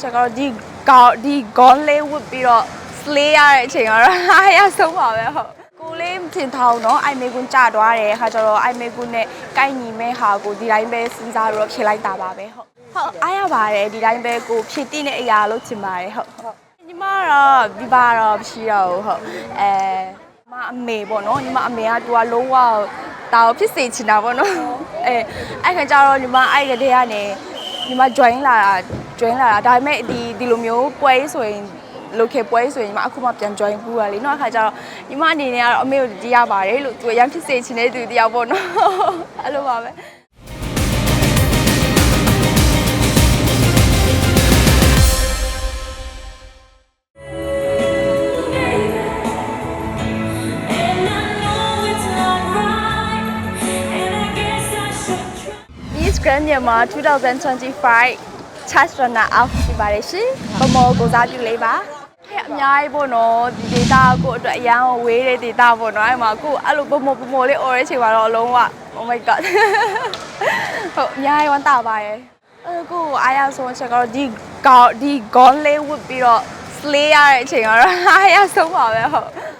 ချက်ကတော့ဒီကောင်းဒီဂွန်လေးဝတ်ပြီးတော့ slay ရတဲ့အချိန်ကတော့အားရဆုံးပါပဲဟုတ်ကိုလေးမထင်ထောင်တော့အိုင်မေကွန်းကြသွားတယ်ခါကျတော့အိုင်မေကွန်းနဲ့ကိုက်ညီမဲ့ဟာကိုဒီတိုင်းပဲစဉ်းစားပြီးတော့ဖြေလိုက်တာပါပဲဟုတ်ဟုတ်အားရပါတယ်ဒီတိုင်းပဲကိုဖြေတိတဲ့အရာလို့ချင်ပါတယ်ဟုတ်ဟုတ်ညီမတော့ဒီပါတော့မရှိတော့ဘူးဟုတ်အဲမအမေပေါ့နော်ညီမအမေကသူကလုံးဝတာကိုဖြစ်စေချင်တာပေါ့နော်အဲအဲ့ခါကျတော့ညီမအဲ့ကတည်းကနေ ညီမ join လာတာ join လာတာဒါပေမဲ့ဒီဒီလိုမျိုးပွဲဆိုရင် local ပွဲဆိုရင်ညီမအခုမှပြန် join ပူရလေနော်အခါကျတော့ညီမအနေနဲ့ကတော့အမေကိုကြည့်ရပါတယ်လို့သူကရမ်းဖြစ်စေချင်တဲ့သူတယောက်ပေါ့နော်အဲ့လိုပါပဲ Grand Myanmar 2025 Charge Runner Up ဖြစ်ပါတယ်ရှင်။ဗမောကိုစားပြုလေးပါ။ဟဲ့အများကြီးပေါ့နော်ဒီ data ကိုအတွက်အရန်ဝေးတဲ့ data ပေါ့နော်အဲ့မှာကိုအဲ့လိုဗမောဗမောလေး order တဲ့ချိန်မှာတော့အလုံးဝ Oh my god ဟုတ်အများကြီးဝမ်းသာပါရဲ့။အဲ့ကိုအားရဆုံးချက်ကတော့ဒီကောင်းဒီ gone လေးဝတ်ပြီးတော့ slay ရတဲ့အချိန်ကတော့အားရဆုံးပါပဲဟုတ်။ကိုလေးမ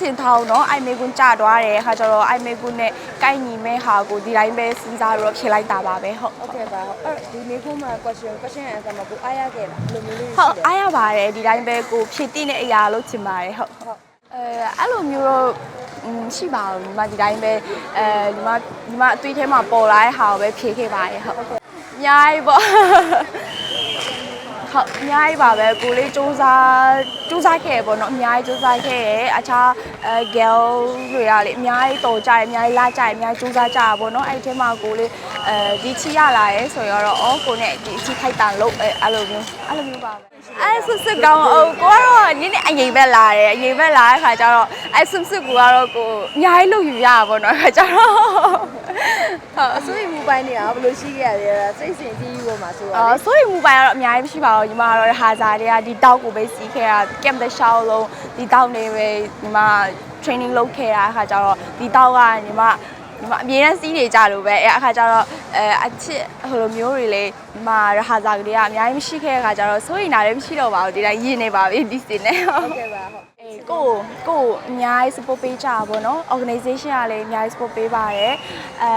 ထင်ထားအောင်နော်အိုင်မေကွန်းကြာသွားတယ်အခါကျတော့အိုင်မေကွန်းနဲ့ကိုက်ညီမဲ့ဟာကိုဒီတိုင်းပဲစဉ်းစားပြီးတော့ဖြေလိုက်တာပါပဲဟုတ်ဟုတ်ကဲ့ပါအဲ့ဒီမေကွန်းမှာ question question answer မှာကိုအားရခဲ့လားဘယ်လိုမျိုးလေးဟုတ်အားရပါတယ်ဒီတိုင်းပဲကိုဖြေတိတဲ့အရာလို့ထင်ပါတယ်ဟုတ်ဟုတ်အဲအဲ့လိုမျိုးတော့ရှိပါဘူးညီမဒီတိုင်းပဲအဲညီမညီမအသွေးထဲမှာပေါ်လာတဲ့ဟာကိုပဲဖြေခဲ့ပါတယ်ဟုတ်ဟုတ်အများကြီးပေါ့ ဟုတ်အများကြီးပါပဲကိုလေးစူးစမ်းစူးစမ်းခဲ့ရပေါ့နော်အများကြီးစူးစမ်းခဲ့ရအခြားအဲ girl တွေကလေအများကြီးတော်ကြတယ်အများကြီးလာကြတယ်အများကြီးစူးစမ်းကြတာပေါ့နော်အဲ့ဒီထဲမှာကိုလေးအဲဒီချီရလာရဲဆိုရင်တော့အော်ကိုနဲ့ဒီအချီခိုက်တန်လို့အဲအဲ့လိုမျိုးအဲ့လိုမျိုးပါပဲအဲ့ဆွဆွကောင်းအောင်ကိုကတော့နည်းနည်းအရင်ဘက်လာတယ်အရင်ဘက်လာတဲ့ခါကျတော့အဲ့ဆွဆွကိုကတော့ကိုအများကြီးလုပ်ယူရတာပေါ့နော်ခါကျတော့ ဟုတ်အစိုးရမူပိုင်းတွေကဘယ်လိုရှိခဲ့ရလဲစိတ်စင်ကြီးကြီးပေါ်မှာဆိုတော့အော်ဆိုရင်မူပိုင်ကတော့အများကြီးမရှိပါဘူးညီမကတော့ဟာဇာတွေကဒီတောက်ကိုပဲစီးခဲ့တာ camp the show လုံးဒီတောက်နေပဲညီမ training လုပ်ခဲ့တာအခါကျတော့ဒီတောက်ကညီမ ဒီမှာအမြဲတမ်းစီးနေကြလို့ပဲအဲအခါကျတော့အဲအချစ်ဟိုလိုမျိုးတွေလေဒီမှာရဟာစာကလေးကအများကြီးမရှိခဲ့တဲ့အခါကျတော့စိုးရိမ်တာလည်းမရှိတော့ပါဘူးဒီတိုင်းရင်နေပါပြီဒီစင်နဲ့ဟုတ်ကဲ့ပါဟုတ်ကိုကိုအများကြီး support ပေးကြတာပေါ့နော် organization ကလည်းအများကြီး support ပေးပါတယ်အဲ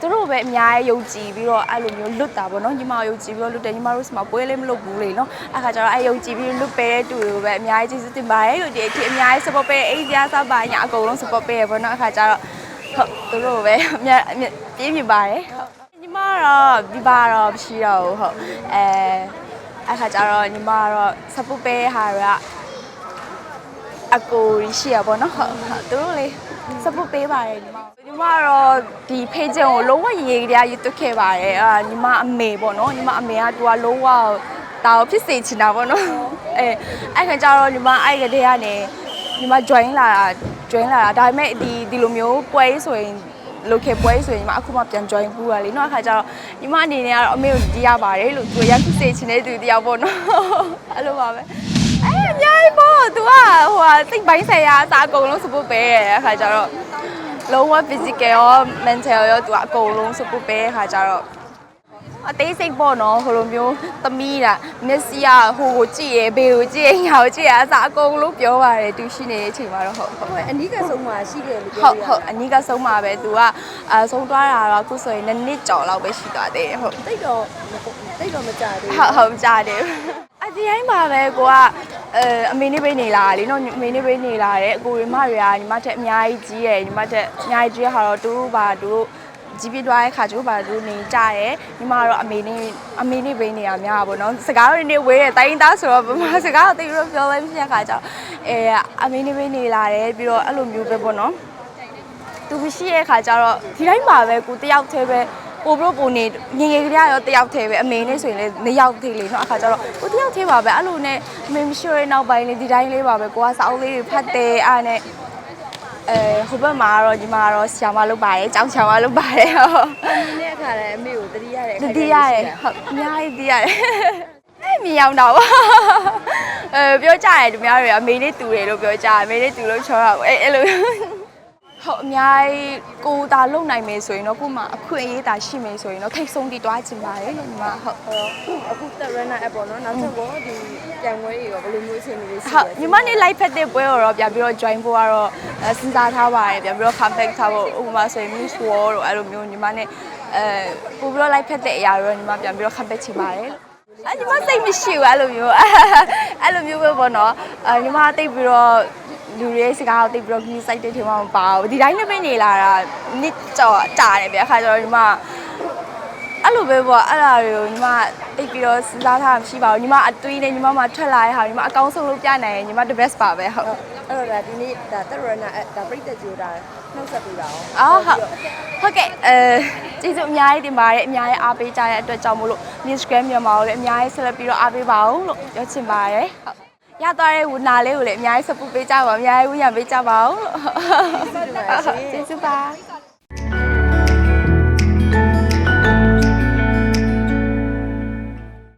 သူတို့ပဲအများကြီးယုံကြည်ပြီးတော့အဲ့လိုမျိုးလွတ်တာပေါ့နော်ညီမယုံကြည်ပြီးတော့လွတ်တယ်ညီမတို့စမှာပွဲလေးမလုပ်ဘူးလေနော်အခါကျတော့အဲ့ယုံကြည်ပြီးလွတ်ပေးတဲ့တူတွေကိုပဲအများကြီးကျေးဇူးတင်ပါတယ်လို့ဒီအထိအများကြီး support ပေးတဲ့အိန္ဒိယစပါညာအကုန်လုံး support ပေးရပေါ့နော်အခါကျတော့ ဟုတ်သူတို့ပဲအများအများပြင်းပြပါတယ်ဟုတ်ညီမကတော့ဒီပါတော့မရှိတော့ဘူးဟုတ်အဲအဲ့ခါကျတော့ညီမကတော့ support ပေးတဲ့ဟာတွေကအကိုကြီးရှိရပါတော့ဟုတ်ဟုတ်သူတို့လေ support ပေးပါတယ်ညီမညီမကတော့ဒီ page ကိုလုံးဝရေရေကြရရွတ်ခဲ့ပါတယ်အာညီမအမေပေါ့နော်ညီမအမေကသူကလုံးဝတာကိုဖြစ်စေချင်တာပေါ့နော်အဲအဲ့ခါကျတော့ညီမအဲ့ကတည်းကနေ ညီမ join လာတာ join လာတာဒါပေမဲ့ဒီဒီလိုမျိုးပွဲဆိုရင် local ပွဲဆိုရင်ညီမအခုမှပြန် join ပူရလေနော်အခါကျတော့ညီမအနေနဲ့ကတော့အမေကိုကြည့်ရပါတယ်လို့သူရမ်းဖြစ်စေချင်တဲ့သူတယောက်ပေါ့နော်အဲ့လိုပါပဲအဲ့အများကြီးပေါ့ तू ကဟိုဟာစိတ်ပိုင်းဆိုင်ရာအစားအကုန်လုံး support ပေးရတဲ့အခါကျတော့လုံးဝ physical ရော mental ရော तू ကအကုန်လုံး support ပေးတဲ့အခါကျတော့ အသေးစိတ်ပေါ့နော်ဟိုလိုမျိုးသမီးတာမျက်စိကဟိုကိုကြည့်ရဘေကိုကြည့်ရညာကိုကြည့်ရအစားအကုန်လုံးပြောပါတယ် तू ရှိနေတဲ့အချိန်မှာတော့ဟုတ်ဟုတ်ဟိုအနီးကဆုံးမှာရှိခဲ့လို့ဟုပြောတ်ရဟုတ်အနီးကဆုံးမှာပဲ तू ကအဆုံးသွားတာတော့အခုဆိုရင်နှစ်နှစ်ကျော်လောက်ပဲရှိသွားသေးတယ်ဟုတ်တိတ်တော့တိတ်တော့မကြသေးဟုတ်ဟုတ်ကြားတယ်အဒီတိုင်းပါပဲကိုကအဲအမေနေပဲနေလာလေနော်အမေနေပဲနေလာတယ်အကိုရမတွေကညီမတက်အများကြီးကြီးရယ်ညီမတက်အများကြီးကြီးရဟာတော့သူတို့ပါသူတို့ ကြီးပြသွားတဲ့ခါကျတော့ပါသူတို့နေကြတယ်ညီမကတော့အမေနေအမေနေပဲနေရများပါဘောနော်စကားတွေနေဝေးတယ်တိုင်းသားဆိုတော့ဗမာစကားကိုတိတ်ပြီးတော့ပြောလဲမရှိတဲ့ခါကျတော့အဲအမေနေပဲနေလာတယ်ပြီးတော့အဲ့လိုမျိုးပဲပေါ့နော်သူမရှိတဲ့ခါကျတော့ဒီတိုင်းပါပဲကိုတယောက်တည်းပဲပို့ပြီးပို့နေငငယ်ကလေးရောတယောက်တည်းပဲအမေနဲ့ဆိုရင်လည်းနှစ်ယောက်သေးလေနော်အခါကျတော့ကိုတယောက်တည်းပါပဲအဲ့လိုနဲ့အမေမရှိတဲ့နောက်ပိုင်းလေးဒီတိုင်းလေးပါပဲကိုကစာအုပ်လေးတွေဖတ်တယ်အားနဲ့ အဲဟိုဘက်မှာကတော့ဒီမှာကတော့ဆီယာမလုပ်ပါတယ်ကြောင်ချောင်မလုပ်ပါတယ်ဟုတ်ဒီနေ့အခါလည်းအမေကိုတတိရတဲ့တတိရတယ်ဟုတ်အများကြီးတတိရတယ်အဲ့မြင်အောင်တော့အဲပြောကြတယ်သူများတွေအမေလေးတူတယ်လို့ပြောကြတယ်အမေလေးတူလို့ချောတာပေါ့အဲ့အဲ့လို ဟဟုတ်အများကြီးကိုသာလုံနိုင်မယ်ဆိုရင်တော့ကို့မှာအခွင့်အရေးသာရှိမယ်ဆိုရင်တော့ထိတ်ဆုံးတီတွားချင်ပါတယ်လို့ညီမဟုတ်ဟောအခုတက် runner app ပေါ့နော်နောက်ချက်ပေါ့ဒီပြန်ပွဲတွေရောဘယ်လိုမျိုးအချိန်လေးရှိဟုတ်ညီမနေ့ live ဖက်တဲ့ပွဲကိုတော့ပြန်ပြီးတော့ join ဖို့ကတော့အဲစဉ်းစားထားပါတယ်ပြန်ပြီးတော့ comeback ထားဖို့ဥပမာဆိုရင် Miss World တို့အဲ့လိုမျိုးညီမနဲ့အဲပို့ပြီးတော့ live ဖက်တဲ့အရာတွေတော့ညီမပြန်ပြီးတော့ comeback ချင်ပါတယ်လို့အဲညီမစိတ်မရှိဘူးအဲ့လိုမျိုးအဲ့လိုမျိုးပဲပေါ့နော်အဲညီမတိတ်ပြီးတော့ လူတွေရဲ့စကားကိုတိတ်ပြီးတော့ view site တွေထဲမှာမပါဘူးဒီတိုင်းနဲ့ပဲနေလာတာနစ်ကြော်တာတယ်ဗျအခါကျတော့ညီမအဲ့လိုပဲပေါ့အဲ့ဒါတွေကိုညီမတိတ်ပြီးတော့စဉ်းစားထားတာမရှိပါဘူးညီမအတွေးနဲ့ညီမမှထွက်လာတဲ့ဟာညီမအကောင်းဆုံးလုပ်ပြနိုင်ရင်ညီမ the best ပါပဲဟုတ်အဲ့တော့ဒါဒီနေ့ဒါတက် runner app ဒါပြိတ္တကြိုတာနှုတ်ဆက်ပေးပါအောင်အော်ဟုတ်ဟုတ်ကဲ့အဲကျေးဇူးအများကြီးတင်ပါတယ်အများကြီးအားပေးကြတဲ့အတွက်ကြောင့်မို့လို့ Instagram မြန်မာကိုလည်းအများကြီးဆက်လက်ပြီးတော့အားပေးပါဦးလို့ပြောချင်ပါတယ်ဟုတ် ရသွားတဲ့ဝနာလေးကိုလည်းအများကြီး support ပေးကြပါအများကြီးဝန်းရံပေးကြပါဦးလို့ကျေးဇူးပါရှင်ကျေးဇူးပါ